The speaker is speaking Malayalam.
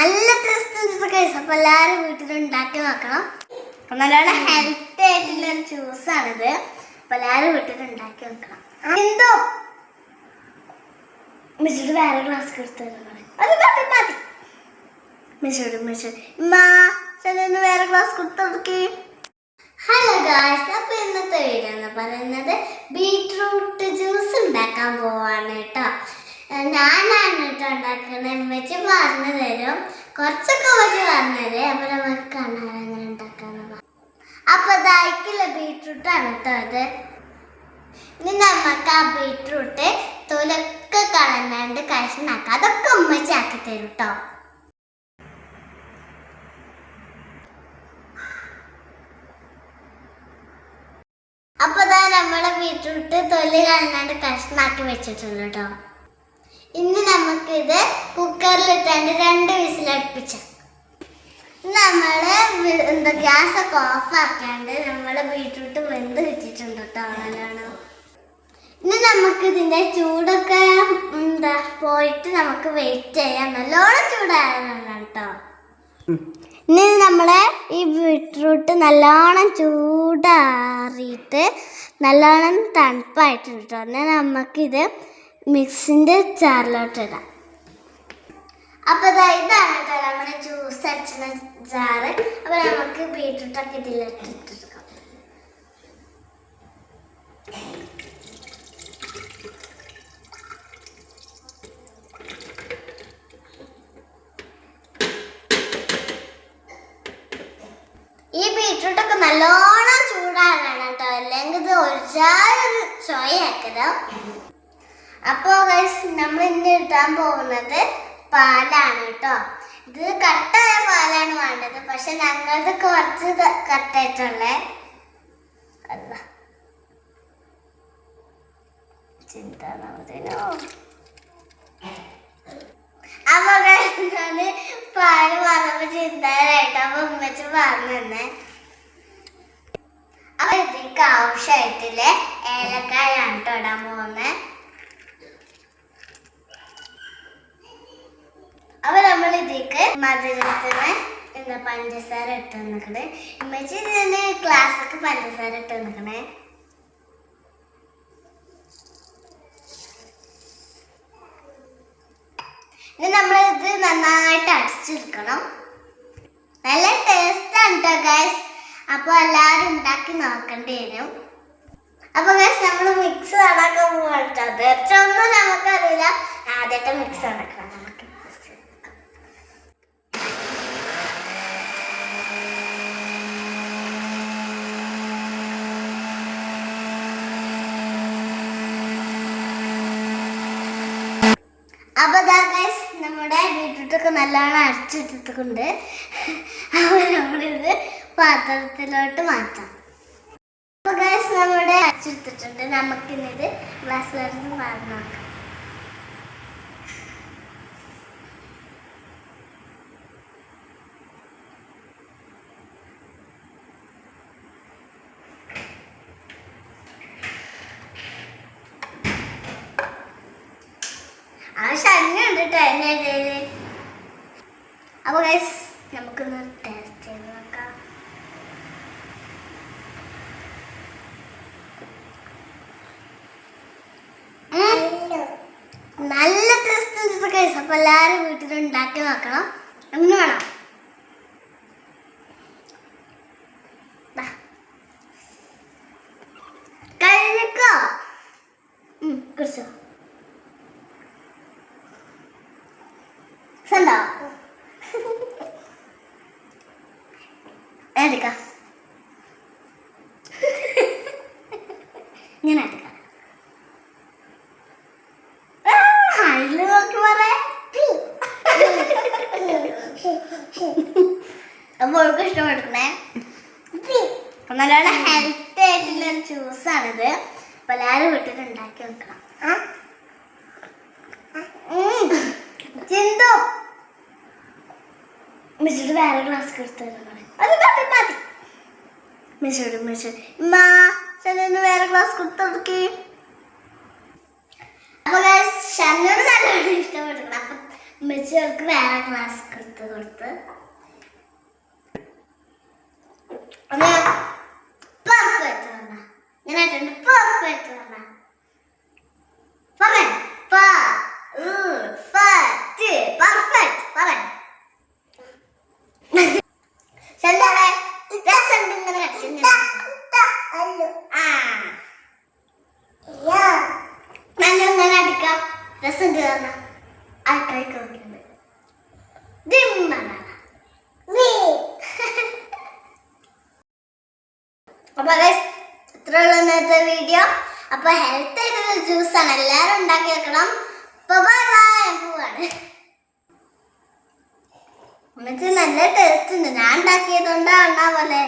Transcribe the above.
നല്ല ടേസ്റ്റ് കഴിച്ചു അപ്പൊ എല്ലാരും വീട്ടിൽ ഉണ്ടാക്കി നോക്കണം. അപ്പൊ നല്ലോണം ഹെൽത്തി ആയിട്ടുള്ള ഒരു ജ്യൂസാണിത് അപ്പൊ എല്ലാരും വീട്ടിൽ ഉണ്ടാക്കി നോക്കണം. എന്തോ? മിസ്സോട് വേറെ ക്ലാസ് കൊടുത്തു അത് മതി മതി മിസ്സിട്ട് മാ വേറെ ക്ലാസ് കൊടുത്തു കൊടുക്കേ. ഹലോ ഗായ്സ് അപ്പൊ ഇന്നത്തെ വീഡിയോ എന്ന് പറയുന്നത് ബീറ്റ്റൂട്ട് ജ്യൂസ് ഉണ്ടാക്കാൻ പോവാണ് കേട്ടോ. ഞാനാണ് കേട്ടോ ഉണ്ടാക്കുന്നത് അമ്മച്ചി പറഞ്ഞു തരും. കുറച്ചൊക്കെ വെച്ച് പറഞ്ഞു അപ്പൊ നമുക്ക് കാണാൻ അങ്ങനെ ഉണ്ടാക്കാന്ന് അപ്പൊ ഇതായിക്കില്ല ബീട്രൂട്ടാണ് കേട്ടോ അത്. ഇനി നമുക്ക് ആ ബീട്രൂട്ട് തൊലൊക്കെ കളഞ്ഞാണ്ട് കഷ്ണാക്കാം. അതൊക്കെ ഉമ്മച്ചി ആക്കി തരും കേട്ടോ. അപ്പൊ ഇതാ നമ്മളെ ബീട്രൂട്ട് തൊലി കളഞ്ഞാണ്ട് കഷ്ണാക്കി വെച്ചിട്ടുണ്ട് കേട്ടോ. ഇനി നമുക്കിത് കുക്കറിലിട്ടാണ്ട് രണ്ട് വിസിലടുപ്പിച്ച. നമ്മൾ എന്താ ഗ്യാസ് ഒക്കെ ഓഫ് ആക്കാണ്ട് നമ്മൾ ബീട്രൂട്ട് വെന്ത് കിട്ടിയിട്ടുണ്ട് കേട്ടോ നല്ലോണം ഇനി നമുക്കിതിന്റെ ചൂടൊക്കെ എന്താ പോയിട്ട് നമുക്ക് വെയിറ്റ് ചെയ്യാം. നല്ലോണം ചൂടായതാണ് കേട്ടോ. ഇനി നമ്മളെ ഈ ബീട്രൂട്ട് നല്ലോണം ചൂടാറിയിട്ട് നല്ലോണം തണുപ്പായിട്ടുണ്ട് കേട്ടോ. എന്നാൽ നമുക്കിത് മിക്സിന്റെ ജാറിലോട്ട് ഇടാം അപ്പോൾ ഇതാ ഇതാണ് കേട്ടോ നമ്മുടെ ജ്യൂസ് അടിച്ചുന്ന ജാറ്. അപ്പോൾ നമുക്ക് ബീട്രൂട്ടൊക്കെ ഇതിലിട്ടിട്ടെടുക്കാം ഈ ബീട്രൂട്ടൊക്കെ നല്ലോണം ചൂടാകണം കേട്ടോ. അല്ലെങ്കിൽ ഇത് ഒരുപാട് ചോയാക്കരുത് അപ്പോൾ ഗൈസ് നമ്മൾ ഇന്ന് ഇടാൻ പോകുന്നത് പാലാണ് കേട്ടോ ഇത് കട്ടായ പാലാണ് വേണ്ടത്. പക്ഷെ ഞങ്ങളത് കുറച്ച് കട്ടായിട്ടുള്ളേ അല്ല ചിന്ത അപ്പൊ പാൽ പറഞ്ഞപ്പോ ചിന്താനായിട്ട് അപ്പൊ ഉമ്മച്ച് പറഞ്ഞു തന്നെ. അപ്പൊ ഇതിക്ക് ആവശ്യമായിട്ടില്ലേ? ഏലക്കായാണ് കേട്ടോ ഇടാൻ പോകുന്നത് അപ്പൊ നമ്മൾ ഇതിക്ക് മധുരത്തിന് എന്താ പഞ്ചസാര ഇട്ട് നിൽക്കണേ ഇമ്മച്ചി ഇതിന് ഗ്ലാസ്സൊക്കെ പഞ്ചസാര ഇട്ട് നിൽക്കണേ ഇനി നമ്മൾ ഇത് നന്നായിട്ട് അടിച്ചെടുക്കണം നല്ല ടേസ്റ്റ് ആണ് കേട്ടോ ഗൈസ് അപ്പോൾ എല്ലാവരും ഉണ്ടാക്കി നോക്കേണ്ടി വരും. അപ്പോൾ ഗൈസ് നമ്മൾ മിക്സ് നടക്കാൻ പോകാൻ കേട്ടോ തീർച്ചയൊന്നും നമുക്കറിയില്ല ആദ്യമായിട്ട് മിക്സ് നടക്കണം നമുക്ക് mix ചെയ്തെടുക്കാം. അപ്പൊ ദാ ഗൈസ് നമ്മുടെ ബീട്രൂട്ടൊക്കെ നല്ലോണം അരച്ചിട്ടിട്ടുണ്ട് അപ്പോൾ നമ്മളിത് പാത്രത്തിലോട്ട് മാറ്റാം. അപ്പോൾ ഗൈസ് നമ്മുടെ അരച്ചെടുത്തിട്ടുണ്ട് നമുക്കിന്നിത് ഗ്ലാസ്സിലെടുത്ത് മാറി നോക്കാം. ആ ശല്യമുണ്ട് കേട്ടോ എന്റെ ഇടയിൽ. അപ്പൊ ഗൈസ് നമുക്കൊന്ന് ടേസ്റ്റ് ചെയ്ത് നോക്കാം. നല്ല ടേസ്റ്റ് ഗൈസ് അപ്പോൾ എല്ലാവരും വീട്ടിൽ ഉണ്ടാക്കി നോക്കണം. എന്ന് വേണം. കഴിഞ്ഞിക്കോ? ഉം, കുടിച്ചോ. കണ്ടോ എടുക്കാം ഇങ്ങനെ എടുക്കാം ആ, അതിൽ നോക്കി പറയാ അപ്പൊ അവൾക്ക് ഇഷ്ടപ്പെടുക്കണേ നല്ലോണം ഹെൽത്തി ആയിട്ടുള്ള ഒരു ജ്യൂസാണിത് അപ്പൊ എല്ലാവരും വീട്ടിൽ ഉണ്ടാക്കി വെക്കണം. ചിന്തു. മിസ്സിട്ട് വേറെ ഗ്ലാസ് കൊടുത്തു അത് മതി. മതി മിസ്സിട്ട് മാ ചെന്നു വേറെ ക്ലാസ് കൊടുത്തു അപ്പോൾ അപ്പൊ ഷന്നോട് നല്ലോണം ഇഷ്ടപ്പെടുക്കണം അപ്പൊ മിസ്സികൾക്ക് വേറെ ക്ലാസ് കൊടുത്തു. കൊടുത്ത് പെർഫെക്റ്റ് പറഞ്ഞ ഞാനായിട്ടുണ്ട് പറയാൻ പെർഫെക്റ്റ് പെർഫെക്റ്റ് പറയാൻ ചെല്ലാടെ രസം ഇങ്ങനെ ആ നല്ല ഇങ്ങനെ അടിക്കാം രസം കയറണ ആൾക്കാർക്ക് നോക്കുന്നത് ദിമ്മന അപ്പൊ ഗൈസ് ഇത്രയുള്ള ഇന്നത്തെ വീഡിയോ അപ്പൊ ഹെൽത്ത് ആയിട്ടുള്ള ജ്യൂസ് ആണ്. എല്ലാരും ഉണ്ടാക്കി വെക്കണം. അപ്പൊ എന്നിട്ട് നല്ല ടേസ്റ്റ് ഉണ്ട്. ഞാൻ ഉണ്ടാക്കിയതുകൊണ്ടാണ് പോലെ.